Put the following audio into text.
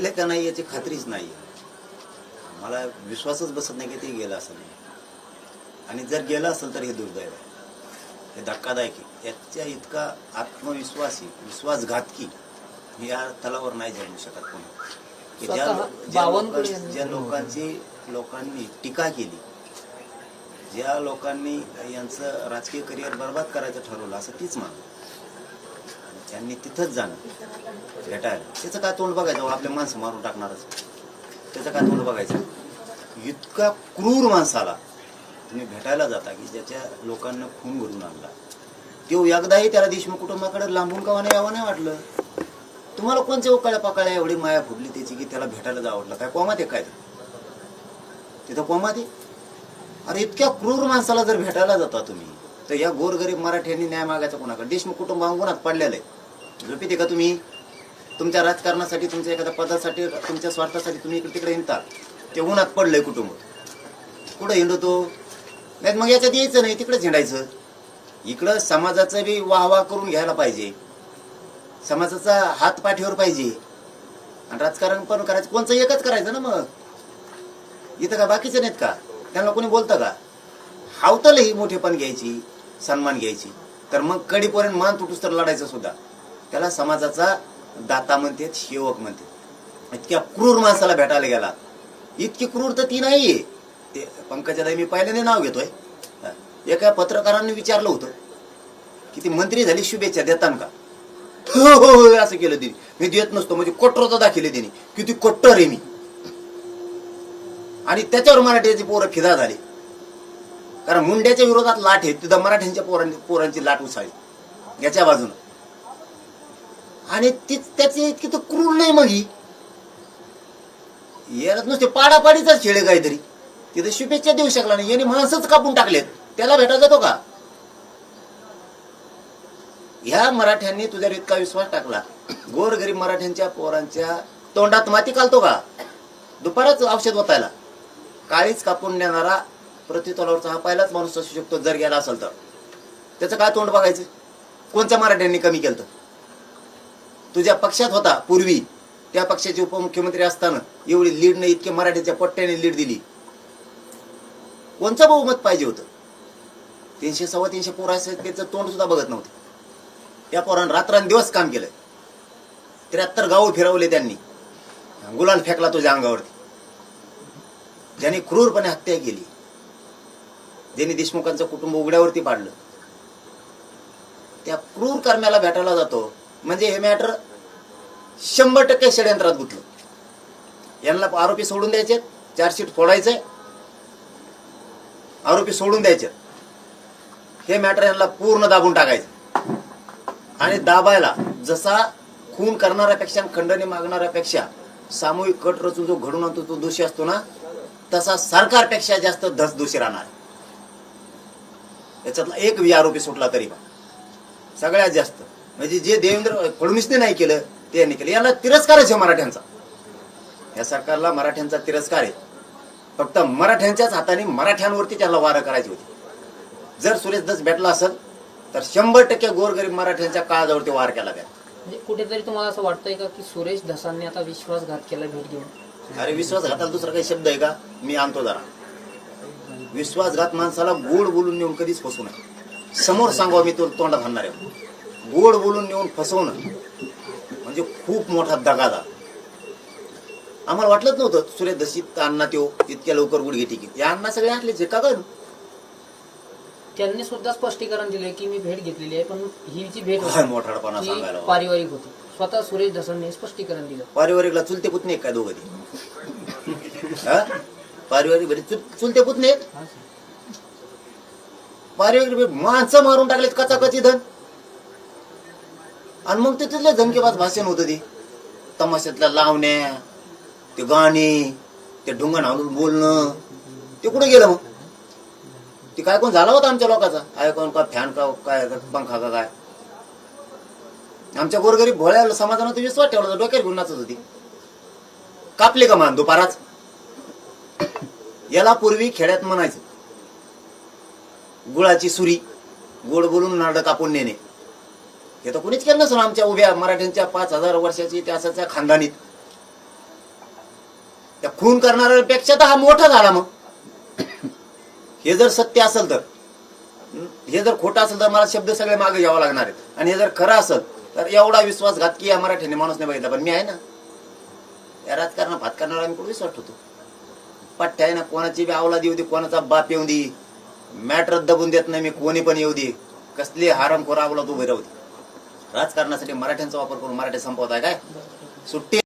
का नाही याची खात्रीच नाही. मला विश्वासच बसत नाही की ते गेलं असं नाही. आणि जर गेलं असेल तर हे दुर्दैव आहे. हे धक्कादायक आहे. याच्या इतका आत्मविश्वासी विश्वासघातकी या तलावर नाही जन्मू शकत कोणी. की ज्या ज्या लोकांची लोकांनी टीका केली. ज्या लोकांनी यांचं राजकीय करिअर बर्बाद करायचं ठरवलं असं तीच मान त्यांनी तिथंच जाणं. भेटायला. त्याचं काय तोंड बघायचं? आपले माणसं मारून टाकणारच. त्याचं काय तोंड बघायचं? इतका क्रूर माणसाला तुम्ही भेटायला जाता की ज्याच्या लोकांना खून घडून आणला. तो एकदाही त्याला देशमुख कुटुंबाकडे लांबून का नाही यावं नाही वाटलं. तुम्हाला कोणत्या उकाळ्या पाकाळ्या एवढी माया फुटली त्याची की त्याला भेटायला जावं वाटलं? काय कोमात आहे काय? ते? तिथं कोमात आहे? अरे इतक्या क्रूर माणसाला जर भेटायला जाता तुम्ही तर या गोरगरीब मराठ्यांनी न्याय मागायचा कोणाकडे? देशमुख कुटुंब अंगुणात पडलेलं आहे. झोपीते का तुम्ही? तुमच्या राजकारणासाठी तुमच्या एखाद्या पदासाठी तुमच्या स्वार्थासाठी तुम्ही इकडे तिकडे हिंडता. ते उन्हात पडलंय कुटुंब. कुठं हिंडतो नाही मग याच्यात यायचं नाही तिकडेच हिंडायचं. इकडं समाजाचं बी वाहवा करून घ्यायला पाहिजे. समाजाचा हात पाठीवर पाहिजे. आणि राजकारण पण करायचं. कोणचं एकच करायचं ना मग? इथं का बाकीचे नाहीत का? त्यांना कोणी बोलतं का? हावतल ही मोठेपण घ्यायची सन्मान घ्यायची. तर मग कडीपर्यंत मान तुटूस तर लढायचं सुद्धा. त्याला समाजाचा दाता म्हणतात सेवक म्हणते. इतक्या क्रूर माणसाला भेटायला गेला. इतकी क्रूर तर ती नाहीये ते पंकजाताई मी पहिल्याने नाव घेतोय. एका पत्रकारांनी विचारलं होतं की ती मंत्री झाली शुभेच्छा देतान का? हो हो हो, हो असं केलं तिने. मी देत नसतो म्हणजे कट्टरता दाखवले तिने. किती कट्टर आहे मी. आणि त्याच्यावर मराठ्याची पोरं फिदा झाली. कारण मुंड्याच्या विरोधात लाट आहे. तिथं मराठ्यांच्या पोरांची पोरांची लाट उसाळी याच्या बाजूनं. आणि ती त्याची इतकी तर क्रूर नाही मग ही. याला नुसते पाडापाडीचाच खेळ आहे काहीतरी. तिथे शुभेच्छा देऊ शकला नाही. याने माणसंच कापून टाकलेत. त्याला भेटा जातो का? ह्या मराठ्यांनी तुझ्यावर इतका विश्वास टाकला? गोरगरीब मराठ्यांच्या पोरांच्या तोंडात माती घालतो का? दुपारच औषध होतायला काळीच कापून नेणारा प्रतितोलावरचा हा पहिलाच माणूस असू शकतो जर गेला असेल तर. त्याचं काय तोंड बघायचं? कोणत्या मराठ्यांनी कमी केलं तुझ्या पक्षात होता पूर्वी त्या पक्षाचे उपमुख्यमंत्री असताना एवढी लीड नाही इतके मराठीच्या पट्ट्याने लीड दिली. कोणचं बहुमत पाहिजे होतं? तीनशे सव्वा तीनशे पोरं असेल त्याचं तोंड सुद्धा बघत नव्हतं. त्या पोरानं रात्रंदिवस काम केलंय त्र्याहत्तर गावं फिरवले त्यांनी. गुलाल फेकला तुझ्या अंगावरती. ज्यांनी क्रूरपणे हत्या केली. ज्यांनी देशमुखांचं कुटुंब उघड्यावरती पाडलं. त्या क्रूर कर्म्याला भेटायला जातो. म्हणजे हे मॅटर शंभर टक्के षडयंत्रात गुंतलं. यांना आरोपी सोडून द्यायचे चार्जशीट फोडायचे आरोपी सोडून द्यायचे. हे मॅटर यांना पूर्ण दाबून टाकायचं. आणि दाबायला जसा खून करणाऱ्यापेक्षा खंडणी मागणाऱ्यापेक्षा सामूहिक कट रचून जो घडून आणतो तो दोषी असतो ना तसा सरकारपेक्षा जास्त धस दोषी राहणार. याच्यातला एक आरोपी सुटला तरी सगळ्यात जास्त. म्हणजे जे देवेंद्र फडणवीसने नाही केलं ते यांनी केलं. याला तिरस्कारच आहे मराठ्यांचा. या सरकारला मराठ्यांचा तिरस्कार आहे. फक्त मराठ्यांच्याच हाताने मराठ्यांवरती त्याला वारं करायची होती. जर सुरेश दस भेटला असेल तर शंभर टक्के गोरगरीब मराठ्यांच्या काळजावरती वार केला त्या म्हणजे कुठेतरी तुम्हाला असं वाटतंय का की सुरेश धसांनी आता विश्वासघात केला भेट घेऊन? अरे विश्वासघाताला दुसरा काही शब्द आहे का? मी आणतो जरा. विश्वासघात माणसाला गोड बोलून नेऊन कधीच फसवू नये. समोर सांगावं मी तो तोंडात आणणार आहे. गोड बोलून नेऊन फसवणं म्हणजे खूप मोठा दगादा आम्हाला वाटलंच नव्हतं सुरेश दशीत अण्णा त्यो इतक्या लवकर गुडघे टिकीत या अण्णा सगळे आणले जे का? त्यांनी सुद्धा स्पष्टीकरण दिले की मी भेट घेतलेली आहे पण ही जी भेट काय होती मोठाडपणा ती सांगायला वा. पारिवारिक होती स्वतः सुरेश धसांनी स्पष्टीकरण दिलं पारिवारिकला चुलते पुतणे आहेत काय दोघं ते हा? पारिवारिक बरे चुल- चुलते पुतणे आहेत? पारिवारिक बरे माणसं मारून टाकलेत कचाकची धन आणि मग ते तिथले धनकेबाज भाषण होतं ते. तमाशातल्या लावण्या ते गाणे ते ढुंगण हाणून बोलणं ते कुठं गेलं मग? ते काय कोण झाला होता आमच्या लोकांचा? ऐकून का फॅन का काय पंखा का काय? आमच्या गोरगरीब भोळ्या समाजानं ते विश्वास ठेवला डोक्यात डोक्यावर घेऊन नाचत होती. कापले का मान दुपाराच याला पूर्वी खेड्यात म्हणायचं. गुळाची सुरी गोड बोलून नारळ कापून नेणे. हे तर कोणीच केलं नसून आमच्या उभ्या मराठ्यांच्या पाच हजार वर्षाची इतिहासाच्या खानदानीत. त्या खून करणाऱ्यापेक्षा तर हा मोठा झाला मग. हे जर सत्य असेल तर हे? जर खोटं असेल तर मला शब्द सगळे मागे घ्यावा लागणार आहेत. आणि हे जर खरं असेल तर एवढा विश्वासघात की या मराठ्याने माणूस नाही बघितला. पण मी आहे ना. या राजकारण भात करणारा मी कुठे विश्वास ठेवतो पट्ट्या आहे ना कोणाची बी आवला येऊ दे कोणाचा बाप येऊ दे. मॅटर दबून देत नाही मी कोणी पण येऊ दे. कसली हारमखोर आवला तू राहू दे. राजकारणासाठी मराठ्यांचा वापर करून मराठी संपवत आहे काय? सुट्टी